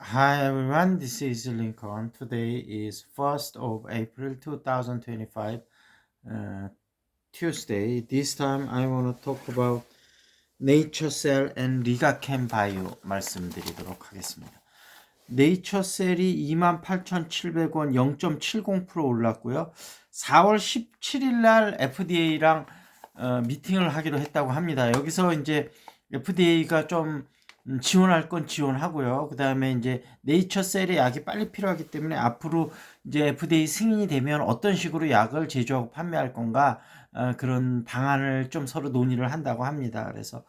Hi everyone, this is Lincoln. Today is 1st of April 2025, uh, Tuesday. This time I want to talk about Nature Cell and Ligachem Bio 말씀드리도록 하겠습니다. 셀이 28,700원 0.70% 올랐고요. 4월 17일 날 FDA랑 어, 미팅을 하기로 했다고 합니다. 여기서 이제 FDA가 좀 음, 지원할 건 지원하고요. 그 다음에 이제 네이처 셀의 약이 빨리 필요하기 때문에 앞으로 이제 FDA 승인이 되면 어떤 식으로 약을 제조하고 판매할 건가 어, 그런 방안을 좀 서로 논의를 한다고 합니다. 그래서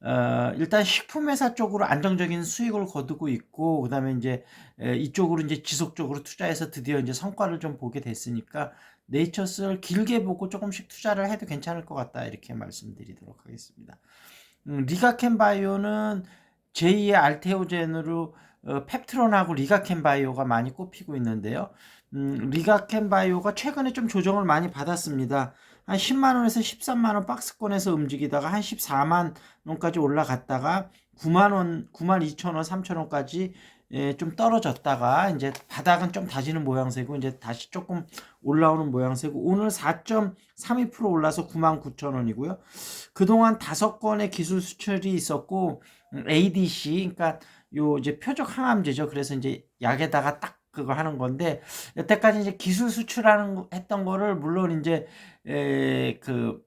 어, 일단 식품회사 쪽으로 안정적인 수익을 거두고 있고 그다음에 이제 에, 이쪽으로 이제 지속적으로 투자해서 드디어 이제 성과를 좀 보게 됐으니까 네이처스를 길게 보고 조금씩 투자를 해도 괜찮을 것 같다 이렇게 말씀드리도록 하겠습니다. 음, 리가켄 바이오는 제2의 알테오젠으로 어, 펩트론하고 리가켄 바이오가 많이 꼽히고 있는데요. 음, 리가켄 바이오가 최근에 좀 조정을 많이 받았습니다. 한 10만 원에서 13만 원 박스권에서 움직이다가 한 14만 원까지 올라갔다가 9만 원, 9만 2천 원, 3천 원까지 예, 좀 떨어졌다가 이제 바닥은 좀 다지는 모양새고 이제 다시 조금 올라오는 모양새고 오늘 4.32% 올라서 9만 9천 원이고요. 그동안 다섯 건의 기술 수출이 있었고 음, ADC 그러니까 요 이제 표적 항암제죠. 그래서 이제 약에다가 딱 그거 하는 건데 여태까지 이제 기술 수출하는 거- 했던 거를 물론 이제 에, 그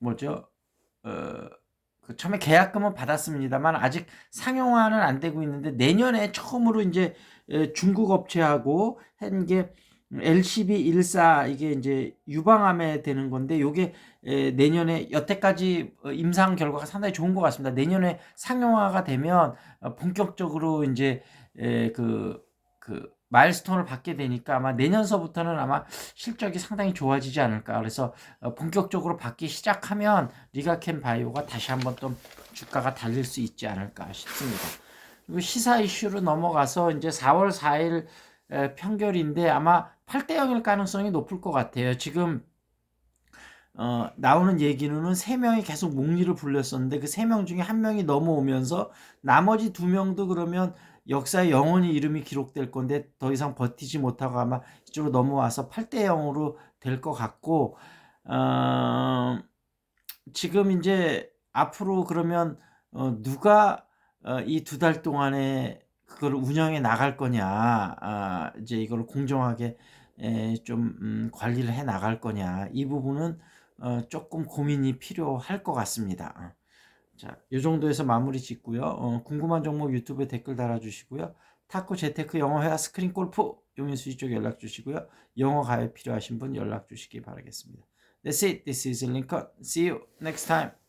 뭐죠? 어, 그 처음에 계약금은 받았습니다만 아직 상용화는 안 되고 있는데 내년에 처음으로 이제 에, 중국 업체하고 한 게 LCB14 이게 이제 유방암에 되는 건데 요게 에, 내년에 여태까지 어, 임상 결과가 상당히 좋은 것 같습니다. 내년에 상용화가 되면 어, 본격적으로 이제 에, 그, 그 마일스톤을 받게 되니까 아마 내년서부터는 아마 실적이 상당히 좋아지지 않을까. 그래서 어, 본격적으로 받기 시작하면 리가켄 바이오가 다시 한번 또 주가가 달릴 수 있지 않을까 싶습니다. 그리고 시사 이슈로 넘어가서 이제 4월 4일 에, 평결인데 아마 8대 0일 가능성이 높을 것 같아요. 지금 어, 나오는 얘기는 세 명이 계속 목리를 불렸었는데 그 세 명 중에 한 명이 넘어오면서 나머지 두 명도 그러면 역사에 영원히 이름이 기록될 건데 더 이상 버티지 못하고 아마 이쪽으로 넘어와서 8대 0으로 될 것 같고 어, 지금 이제 앞으로 그러면 어, 누가 어, 이 두 달 동안에 그걸 운영해 나갈 거냐 아, 이제 이걸 공정하게 에, 좀 음, 관리를 해 나갈 거냐 이 부분은 어, 조금 고민이 필요할 것 같습니다. 어. 자, 이 정도에서 마무리 짓고요. 어, 궁금한 종목 유튜브에 댓글 달아주시고요. 타코 재테크 영어 회화 스크린 골프 용인수 이쪽 연락 주시고요. 영어 가입 필요하신 분 연락 주시기 바라겠습니다. That's it. This is Lincoln. See you next time.